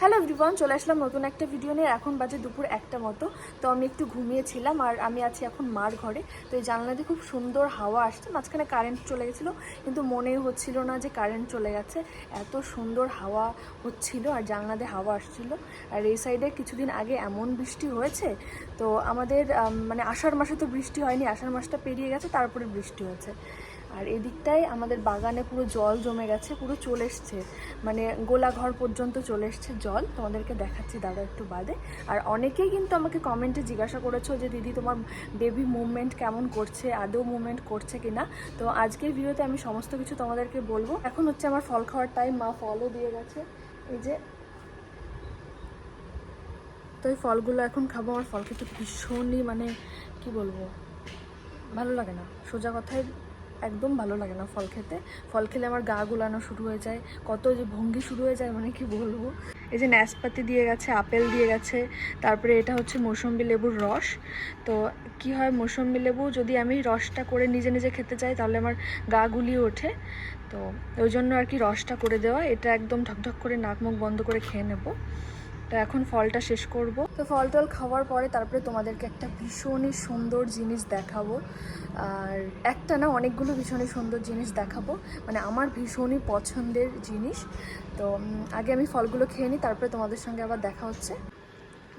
Hello everyone চলে আসলাম নতুন একটা ভিডিও নিয়ে। এখন বাজে দুপুর একটা মতো। তো আমি একটু ঘুমিয়েছিলাম আর আমি আছি এখন মার ঘরে। তো এই জানলা দিয়ে খুব সুন্দর হাওয়া আসছে, মাঝখানে কারেন্ট চলে গেছিল, কিন্তু মনেই হচ্ছিল না যে কারেন্ট চলে গেছে। এত সুন্দর হাওয়া হচ্ছিল আর জানলা দিয়ে হাওয়া আসছিল। আর এই সাইডে কিছুদিন আগে এমন বৃষ্টি হয়েছে, তো আমাদের মানে আষাঢ় মাসে তো বৃষ্টি হয়নি, আষাঢ় মাসটা পেরিয়ে গেছে, তারপরে বৃষ্টি হয়েছে। আর এদিকটায় আমাদের বাগানে পুরো জল জমে গেছে, পুরো চলে এসছে। মানে গোলাঘর পর্যন্ত চলে এসছে জল। তোমাদেরকে দেখাচ্ছি দাদা একটু বাদে। আর অনেকেই কিন্তু আমাকে কমেন্টে জিজ্ঞাসা করেছ যে, দিদি, তোমার বেবি মুভমেন্ট কেমন করছে? আদৌ মুভমেন্ট করছে কি না তো আজকের ভিডিওতে আমি সমস্ত কিছু তোমাদেরকে বলব। এখন হচ্ছে আমার ফল খাওয়ার টাইম মা ফলও দিয়ে গেছে। এই যে তো এই ফলগুলো এখন খাব। আমার ফল খেতে ভীষণই মানে কি বলব? ভালো লাগে না। সোজা কথায় একদম ভালো লাগে না ফল খেতে। ফল খেলে আমার গা গুলানো শুরু হয়ে যায়। কত যে ভঙ্গি শুরু হয়ে যায় মানে কি বলব? এই যে ন্যাসপাতি দিয়ে গেছে, আপেল দিয়ে গেছে, তারপরে এটা হচ্ছে মৌসম্বি লেবুর রস। তো কি হয়, মৌসম্বি লেবু যদি আমি রসটা করে নিজে নিজে খেতে চাই, তাহলে আমার গা গুলিয়ে ওঠে। তো ওই জন্য আর কি রসটা করে দেওয়া, এটা একদম ঢকঢক করে নাক মুখ বন্ধ করে খেয়ে নেব। তো এখন ফলটা শেষ করব। তো ফল টল খাওয়ার পরে তারপরে তোমাদেরকে একটা ভীষণই সুন্দর জিনিস দেখাবো। আর একটা না অনেকগুলো ভীষণই সুন্দর জিনিস দেখাবো। মানে আমার ভীষণই পছন্দের জিনিস। তো আগে আমি ফলগুলো খেয়ে নিই, তারপরে তোমাদের সঙ্গে আবার দেখা হচ্ছে।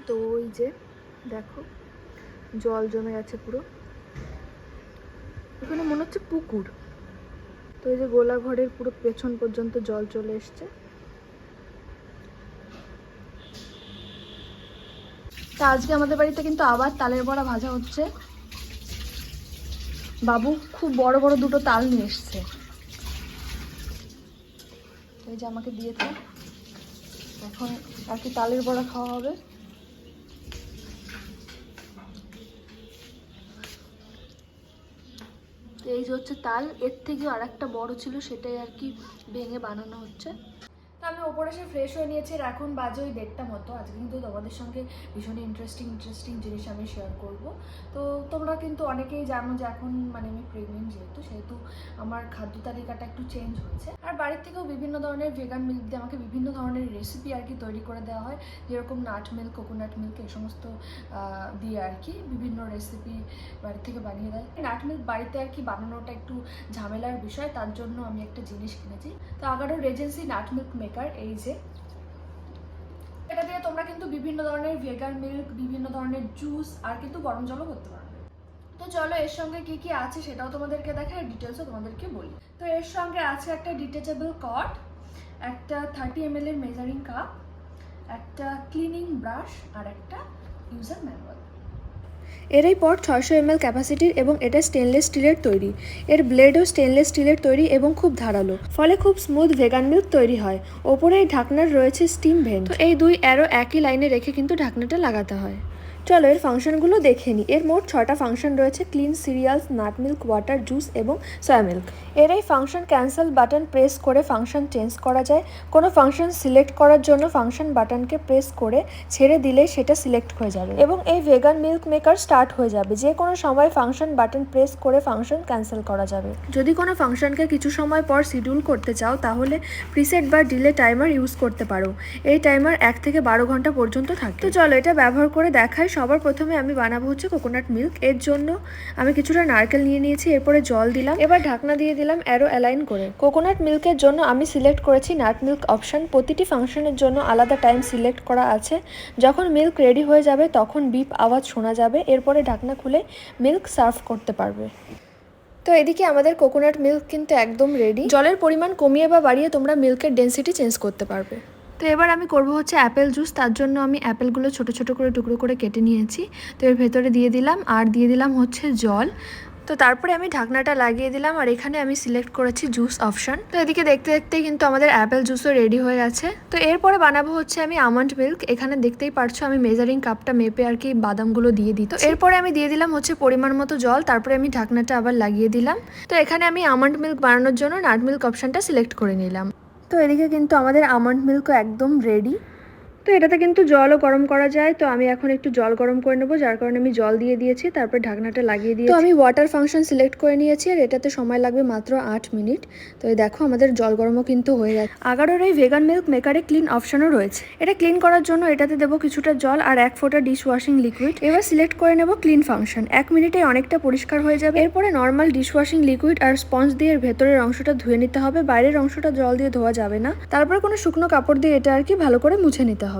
তো ওই যে, দেখো, জল জমে গেছে পুরো। এখানে মনে হচ্ছে পুকুর। তো এই যে গোলাঘরের পুরো পেছন পর্যন্ত জল চলে এসছে। তা আজকে আমাদের বাড়িতে কিন্তু আবার তালের বড়া ভাজা হচ্ছে। বাবু খুব বড় বড় দুটো তাল নিয়ে এসছে। এই যে আমাকে দিয়েছে এখন আর কি তালের বড়া খাওয়া হবে। এই যে হচ্ছে তাল, এর থেকেও আর একটা বড় ছিল, সেটাই আর কি ভেঙে বানানো হচ্ছে। আমি ওপরে এসে ফ্রেশ হয়ে নিয়েছি আর এখন বাজে ওই দেড়টা মতো। আজকে কিন্তু তোমাদের সঙ্গে ভীষণই ইন্টারেস্টিং ইন্টারেস্টিং জিনিস আমি শেয়ার করব। তো তোমরা কিন্তু অনেকেই জানো যে এখন মানে আমি প্রেগনেন্ট যেহেতু, সেহেতু আমার খাদ্য তালিকাটা একটু চেঞ্জ হয়েছে আর বাড়ির থেকেও বিভিন্ন ধরনের ভেগান মিল্ক দিয়ে আমাকে বিভিন্ন ধরনের রেসিপি আর কি তৈরি করে দেওয়া হয়। যেরকম নাট মিল্ক কোকোনাট মিল্ক এই সমস্ত দিয়ে আর কি বিভিন্ন রেসিপি বাড়ি থেকে বানিয়ে দেয়। নাট মিল্ক বাড়িতে আর কি বানানোটা একটু ঝামেলার বিষয়, তার জন্য আমি একটা জিনিস কিনেছি। তো Agaro regency nut milk maker এই যে। এটা দিয়ে তোমরা কিন্তু বিভিন্ন ধরনের ভেগান মিল্ক বিভিন্ন ধরনের জুস আর কিন্তু গরম জলও করতে পারবে। তো চলো, এর সঙ্গে কি কি আছে সেটাও তোমাদেরকে দেখাই ডিটেলসও তোমাদেরকে বলি। তো এর সঙ্গে আছে একটা ডিটেচেবল কট একটা থার্টি এম এর মেজারিং কাপ একটা ক্লিনিং ব্রাশ আর একটা ইউজার ম্যানুয়াল এর এই পট ছয়শো এমএল ক্যাপাসিটির এবং এটা স্টেনলেস স্টিলের তৈরি। এর ব্লেডও স্টেনলেস স্টিলের তৈরি এবং খুব ধারালো। ফলে খুব স্মুথ ভেগান মিল্ক তৈরি হয়। ওপরে এই ঢাকনার রয়েছে স্টিম ভেন্ট তো এই দুই অ্যারো একই লাইনে রেখে কিন্তু ঢাকনাটা লাগাতে হয়। চলো এর ফাংশনগুলো দেখে নিই এর মোট ছটা ফাংশন রয়েছে, clean cereals, nut milk, water, juice এবং সয়া মিল্ক। এর এই ফাংশন ক্যান্সেল বাটন প্রেস করে ফাংশন চেঞ্জ করা যায়। কোনো ফাংশন সিলেক্ট করার জন্য ফাংশন বাটনকে প্রেস করে ছেড়ে দিলে সেটা সিলেক্ট হয়ে যাবে এবং এই ভেগান মিল্ক মেকার স্টার্ট হয়ে যাবে। যে কোনো সময় ফাংশন বাটন প্রেস করে ফাংশন ক্যান্সেল করা যাবে। যদি কোনো ফাংশনকে কিছু সময় পর শিডিউল করতে চাও, তাহলে প্রিসেট বা ডিলে টাইমার ইউজ করতে পারো। এই টাইমার এক থেকে বারো ঘণ্টা পর্যন্ত থাকে। তো চলো এটা ব্যবহার করে দেখাই সবার প্রথমে আমি বানাবো হচ্ছে কোকোনাট মিল্ক এর জন্য আমি কিছুটা নারকেল নিয়ে নিয়েছি, এরপরে জল দিলাম। এবার ঢাকনা দিয়ে দিলাম অ্যারো অ্যালাইন করে। কোকোনাট মিল্কের জন্য আমি সিলেক্ট করেছি নাট মিল্ক অপশন প্রতিটি ফাংশনের জন্য আলাদা টাইম সিলেক্ট করা আছে। যখন মিল্ক রেডি হয়ে যাবে, তখন বিপ আওয়াজ শোনা যাবে। এরপরে ঢাকনা খুলে মিল্ক সার্ভ করতে পারবে। তো এদিকে আমাদের কোকোনাট মিল্ক কিন্তু একদম রেডি জলের পরিমাণ কমিয়ে বা বাড়িয়ে তোমরা মিল্কের ডেন্সিটি চেঞ্জ করতে পারবে। তো এবার আমি করব হচ্ছে অ্যাপেল জুস। তার জন্য আমি অ্যাপেলগুলো ছোট ছোট করে টুকরো করে কেটে নিয়েছি। তো এর ভেতরে দিয়ে দিলাম আর দিয়ে দিলাম হচ্ছে জল। তো তারপরে আমি ঢাকনাটা লাগিয়ে দিলাম আর এখানে আমি সিলেক্ট করেছি জুস অপশন। তো এদিকে দেখতে দেখতেই কিন্তু আমাদের অ্যাপেল জুসও রেডি হয়ে গেছে। তো এরপরে বানাবো হচ্ছে আমি আমন্ড মিল্ক। এখানে দেখতেই পারছ আমি মেজারিং কাপটা মেপে আর কি বাদামগুলো দিয়ে দিই। তো এরপরে আমি দিয়ে দিলাম হচ্ছে পরিমাণ মতো জল। তারপরে আমি ঢাকনাটা আবার লাগিয়ে দিলাম। তো এখানে আমি আমন্ড মিল্ক বানানোর জন্য নাট মিল্ক অপশনটা সিলেক্ট করে নিলাম। তো এদিকে কিন্তু আমাদের আমন্ড মিল্কও একদম রেডি তো এটাতে কিন্তু জলও গরম করা যায়। তো আমি এখন একটু জল গরম করে নেব যার কারণে আমি জল দিয়ে দিয়েছি তারপর ঢাকনাটা লাগিয়ে দিয়ে তো আমি ওয়াটার ফাংশন সিলেক্ট করে নিয়েছি আর এটাতে সময় লাগবে মাত্র আট মিনিট। তো এই দেখো আমাদের জল গরমও কিন্তু হয়ে গেছে আগারোর এই ভেগান মিল্ক মেকারে ক্লিন অপশনও রয়েছে। এটা ক্লিন করার জন্য এটাতে দেবো কিছুটা জল আর এক ফোঁটা ডিশ ওয়াশিং লিকুইড এবার সিলেক্ট করে নেব ক্লিন ফাংশন এক মিনিটে অনেকটা পরিষ্কার হয়ে যাবে। এরপরে নর্মাল ডিশ ওয়াশিং লিকুইড আর স্পঞ্জ দিয়ে ভেতরের অংশটা ধুয়ে নিতে হবে। বাইরের অংশটা জল দিয়ে ধোয়া যাবে না। তারপরে কোনো শুকনো কাপড় দিয়ে এটা আর কি ভালো করে মুছে নিতে হবে।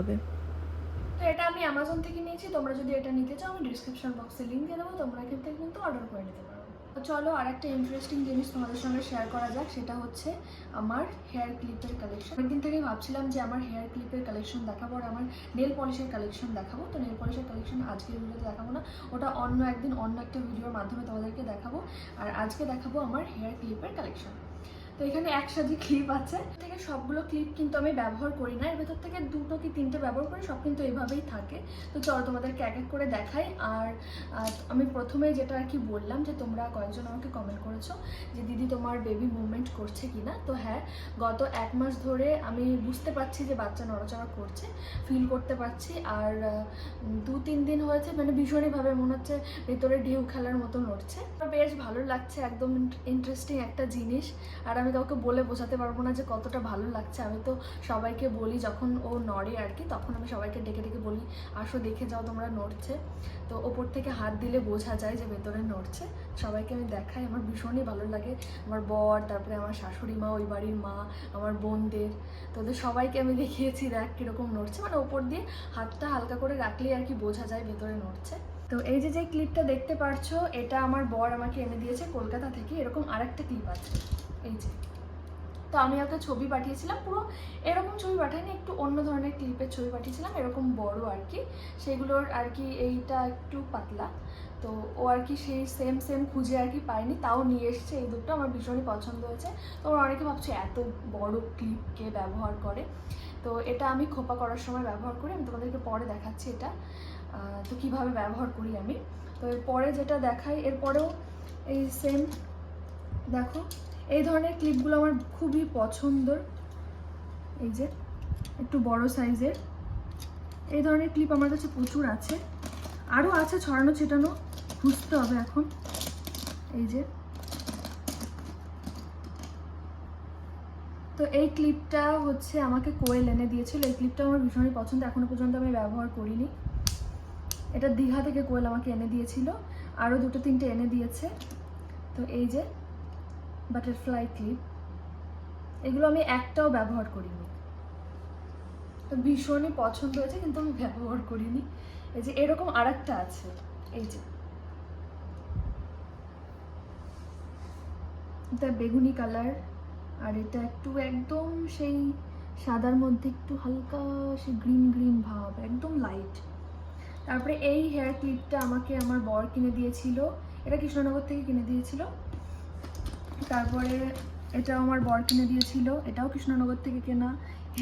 তো এটা আমি অ্যামাজন থেকে নিয়েছি, তোমরা যদি এটা নিতে চাও, আমি ডিসক্রিপশন বক্সে লিঙ্ক দিয়ে দেবো, তোমরা এখান থেকে কিন্তু অর্ডার করে নিতে পারো। চলো আর একটা ইন্টারেস্টিং জিনিস তোমাদের সঙ্গে শেয়ার করা যাক, সেটা হচ্ছে আমার হেয়ার ক্লিপের কালেকশন অনেকদিন থেকেই ভাবছিলাম যে আমার হেয়ার ক্লিপের কালেকশন দেখাবো আর আমার নেল পলিশের কালেকশন দেখাবো। তো নেল পলিশের কালেকশন আজকের ভিডিওতে দেখাবো না, ওটা অন্য একদিন অন্য একটা ভিডিওর মাধ্যমে তোমাদেরকে দেখাবো। আর আজকে দেখাবো আমার হেয়ার ক্লিপের কালেকশন তো এখানে একসাথে ক্লিপ আছে। থেকে সবগুলো ক্লিপ কিন্তু আমি ব্যবহার করি না। এর ভেতর থেকে দুটো কি তিনটে ব্যবহার করি, সব কিন্তু এইভাবেই থাকে। তো চলো তোমাদেরকে এক এক করে দেখাই। আর আমি প্রথমে যেটা আর কি বললাম যে তোমরা কয়েকজন আমাকে কমেন্ট করেছ যে দিদি তোমার বেবি মুভমেন্ট করছে কি না তো হ্যাঁ গত এক মাস ধরে আমি বুঝতে পারছি যে বাচ্চা নড়াচড়া করছে ফিল করতে পারছি। আর দু তিন দিন হয়েছে মানে ভীষণইভাবে মনে হচ্ছে ভেতরে ঢেউ খেলার মতো নড়ছে। বেশ ভালো লাগছে, একদম ইন্টারেস্টিং একটা জিনিস। আর আমি কাউকে বলে বোঝাতে পারব না যে কতটা ভালো লাগছে। আমি তো সবাইকে বলি যখন ও নড়ে আর কি তখন আমি সবাইকে ডেকে ডেকে বলি, আসো দেখে যাও তোমরা নড়ছে। তো ওপর থেকে হাত দিলে বোঝা যায় যে ভেতরে নড়ছে। সবাইকে আমি দেখাই, আমার ভীষণই ভালো লাগে। আমার বর, তারপরে আমার শাশুড়ি মা, ওই বাড়ির মা, আমার বোনদের। তো ওদের সবাইকে আমি দেখিয়েছি দেখ কীরকম নড়ছে। মানে ওপর দিয়ে হাতটা হালকা করে রাখলেই আর কি বোঝা যায় ভেতরে নড়ছে। তো এই যে যে ক্লিপটা দেখতে পারছ, এটা আমার বর আমাকে এনে দিয়েছে কলকাতা থেকে। এরকম আরেকটা ক্লিপ আছে। এই যে। তো আমি ওকে ছবি পাঠিয়েছিলাম, পুরো এরকম ছবি পাঠাইনি, একটু অন্য ধরনের ক্লিপের ছবি পাঠিয়েছিলাম, এরকম বড় আর কি। সেগুলোর আর কি এইটা একটু পাতলা। তো ও আর কি সেই সেম সেম খুঁজে আর কি পায়নি, তাও নিয়ে এসছে এই দুটো আমার ভীষণই পছন্দ হয়েছে। তোমরা অনেকে ভাবছ, এত বড় ক্লিপকে ব্যবহার করে? তো এটা আমি খোপা করার সময় ব্যবহার করি, আমি তোমাদেরকে পরে দেখাচ্ছি এটা। তো কীভাবে ব্যবহার করি আমি? তো এরপরে যেটা দেখাই এরপরেও এই সেম দেখো, এই ধরনের ক্লিপগুলো আমার খুবই পছন্দর। এই যে, একটু বড় সাইজের এই ধরনের ক্লিপ আমার কাছে প্রচুর আছে। আরও আছে ছড়ানো ছিটানো খুঁজতে হবে এখন। এই যে। তো এই ক্লিপটা হচ্ছে আমাকে কোয়েল এনে দিয়েছিল। এই ক্লিপটা আমার ভীষণই পছন্দ। এখনও পর্যন্ত আমি ব্যবহার করিনি। এটা দীঘা থেকে কোয়েল আমাকে এনে দিয়েছিল। আরও দুটো তিনটে এনে দিয়েছে। তো এই যে বাটারফ্লাই ক্লিপ এগুলো আমি একটাও ব্যবহার করিনি। তো ভীষণই পছন্দ হয়েছে, কিন্তু আমি ব্যবহার করিনি। এই যে এরকম আরেকটা আছে। এই যে। এটা বেগুনি কালার, আর এটা একটু একদম সেই সাদার মধ্যে একটু হালকা সে গ্রিন গ্রিন ভাব, একদম লাইট তারপরে এই হেয়ার ক্লিপটা আমাকে আমার বর কিনে দিয়েছিল। এটা কৃষ্ণনগর থেকে কিনে দিয়েছিল। তারপরে এটাও আমার বর কিনে দিয়েছিল। এটাও কৃষ্ণনগর থেকে কেনা।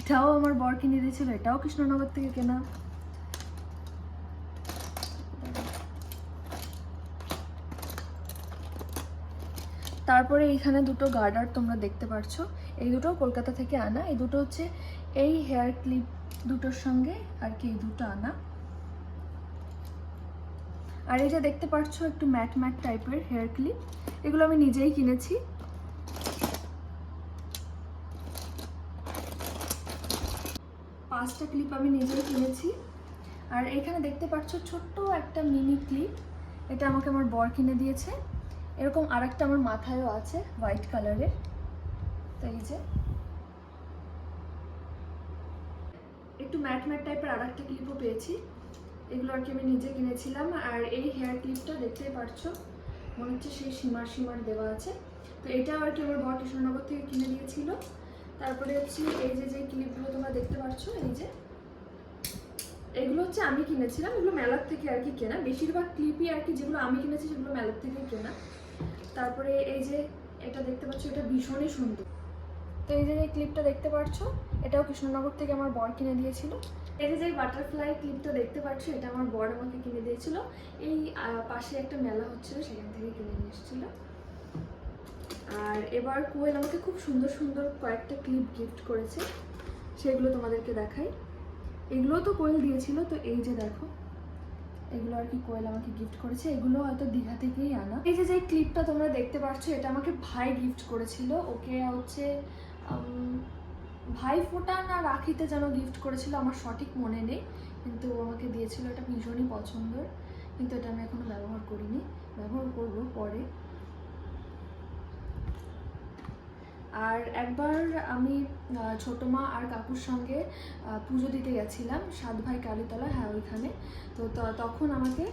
এটাও আমার বর কিনে দিয়েছিল। এটাও কৃষ্ণনগর থেকে কেনা। তারপরে এইখানে দুটো গার্ডার তোমরা দেখতে পারছ। এই দুটো কলকাতা থেকে আনা। এই দুটো হচ্ছে এই হেয়ার ক্লিপ দুটোর সঙ্গে আর কি এই দুটো আনা। আর এই যে দেখতে পাচ্ছ একটু ম্যাট ম্যাট টাইপের হেয়ার ক্লিপ, এগুলো আমি নিজেই কিনেছি। পাঁচটা ক্লিপ আমি নিজেই কিনেছি। আর এখানে দেখতে পাচ্ছ ছোট্ট একটা মিনি ক্লিপ, এটা আমাকে আমার বর কিনে দিয়েছে। এরকম আরেকটা আমার মাথায়ও আছে, হোয়াইট কালারের। তো এই যে। একটু ম্যাট ম্যাট টাইপের আর একটা ক্লিপও পেয়েছি। এগুলো আর কি আমি নিজে কিনেছিলাম। আর এই হেয়ার ক্লিপটা দেখতেই পারছ, মনে হচ্ছে সেই সীমার সীমার দেওয়া আছে। তো এটা আর কি আমার বর কৃষ্ণনগর থেকে কিনে দিয়েছিল। তারপরে হচ্ছে এই যে যে ক্লিপগুলো তোমরা দেখতে পাচ্ছ এই যে, এগুলো হচ্ছে আমি কিনেছিলাম। এগুলো মেলার থেকে আর কি কেনা। বেশিরভাগ ক্লিপই আর কি যেগুলো আমি কিনেছি, সেগুলো মেলার থেকে কেনা। তারপরে এই যে, এটা দেখতে পাচ্ছ, এটা ভীষণই সুন্দর। তো এই যে ক্লিপটা দেখতে পাচ্ছ এটাও কৃষ্ণনগর থেকে আমার বর কিনে দিয়েছিল। এই যে বাটারফ্লাই ক্লিপটা দেখতে পাচ্ছ, এটা আমার বর আমাকে কিনে দিয়েছিল। এই পাশে একটা মেলা হচ্ছিল, সেখান থেকে কিনে নিয়ে এসেছিল। আর এবার কোয়েল আমাকে খুব সুন্দর সুন্দর কয়েকটা ক্লিপ গিফট করেছে, সেগুলো তোমাদেরকে দেখাই। এগুলো তো কোয়েল দিয়েছিল, তো এই যে দেখো, এগুলো আর কি কোয়েল আমাকে গিফট করেছে। এগুলো হয়তো দীঘা থেকেই আনা। এই যে যে ক্লিপটা তোমরা দেখতে পাচ্ছ, এটা আমাকে ভাই গিফট করেছিল। ওকে হচ্ছে ভাই ফোটা না রাখিতে যেন গিফট করেছিল, আমার সঠিক মনে নেই, কিন্তু আমাকে দিয়েছিল এটা ভীষণই পছন্দের, কিন্তু এটা আমি এখনও ব্যবহার করিনি, ব্যবহার করব পরে। আর একবার আমি ছোটো মা আর কাকুর সঙ্গে পুজো দিতে গেছিলাম, সাত ভাই কালীতলা হ্যাঁ ওইখানে। তো তখন আমাকে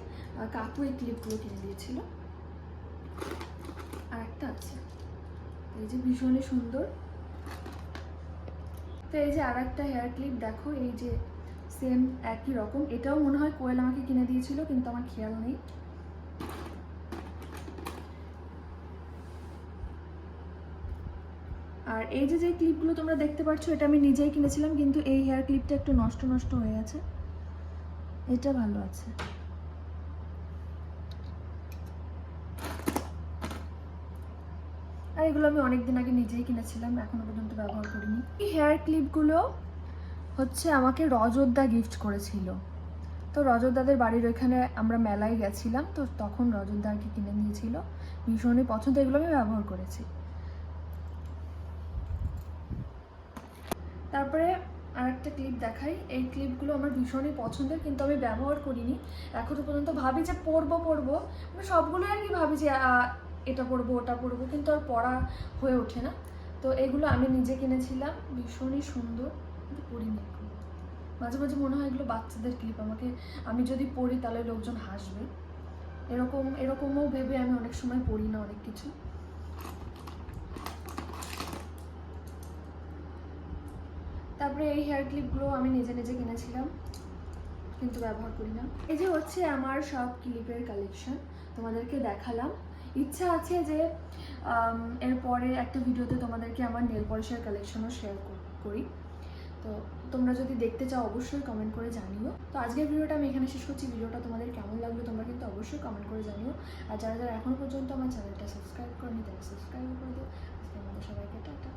কাকু এই ক্লিপগুলো কিনে দিয়েছিল। আর একটা আছে। এই যে ভীষণই সুন্দর। তো এই যে আর একটা হেয়ার ক্লিপ দেখো, এই যে সেম একই রকম। এটাও মনে হয় কোয়েল আমাকে কিনে দিয়েছিল, কিন্তু আমার খেয়াল নেই। আর এই যে যে ক্লিপগুলো তোমরা দেখতে পাচ্ছ এটা আমি নিজেই কিনেছিলাম, কিন্তু এই হেয়ার ক্লিপটা একটু নষ্ট নষ্ট হয়ে গেছে। এটা ভালো আছে। এগুলো আমি অনেকদিন আগে নিজেই কিনেছিলাম, এখনও পর্যন্ত ব্যবহার করিনি। এই হেয়ার ক্লিপগুলো হচ্ছে আমাকে রজতদা গিফট করেছিল। তো রজতদাদের বাড়ির ওইখানে আমরা মেলায় গেছিলাম, তো তখন রজতদা আর কি কিনে নিয়েছিল। ভীষণই পছন্দ, এগুলো আমি ব্যবহার করেছি। তারপরে আর একটা ক্লিপ দেখাই। এই ক্লিপগুলো আমার ভীষণই পছন্দের, কিন্তু আমি ব্যবহার করিনি। এখনও পর্যন্ত ভাবি যে পরবো পরবো। মানে সবগুলো আর কি ভাবি যে এটা পরবো ওটা পরবো কিন্তু আর পরা হয়ে ওঠে না। তো এগুলো আমি নিজে কিনেছিলাম, ভীষণই সুন্দর, কিন্তু পরিনি মাঝে মাঝে মনে হয় এগুলো বাচ্চাদের ক্লিপ আমাকে, আমি যদি পড়ি তাহলে লোকজন হাসবে। এরকম, এরকমও ভেবে আমি অনেক সময় পড়ি না অনেক কিছু। তারপরে এই হেয়ার ক্লিপগুলো আমি নিজে নিজে কিনেছিলাম, কিন্তু ব্যবহার করি না। এই যে হচ্ছে আমার সব ক্লিপের কালেকশন তোমাদেরকে দেখালাম। ইচ্ছা আছে যে এরপরে একটা ভিডিওতে তোমাদেরকে আমার নেল পলিশের কালেকশনও শেয়ার করি তো তোমরা যদি দেখতে চাও, অবশ্যই কমেন্ট করে জানিও। তো আজকের ভিডিওটা আমি এখানে শেষ করছি। ভিডিওটা তোমাদের কেমন লাগল তোমরা কিন্তু অবশ্যই কমেন্ট করে জানিও। আর যারা যারা এখনও পর্যন্ত আমার চ্যানেলটা সাবস্ক্রাইব করেনি, তারা সাবস্ক্রাইব করে দিও। আজকে আমাদের সবাইকে টাটা।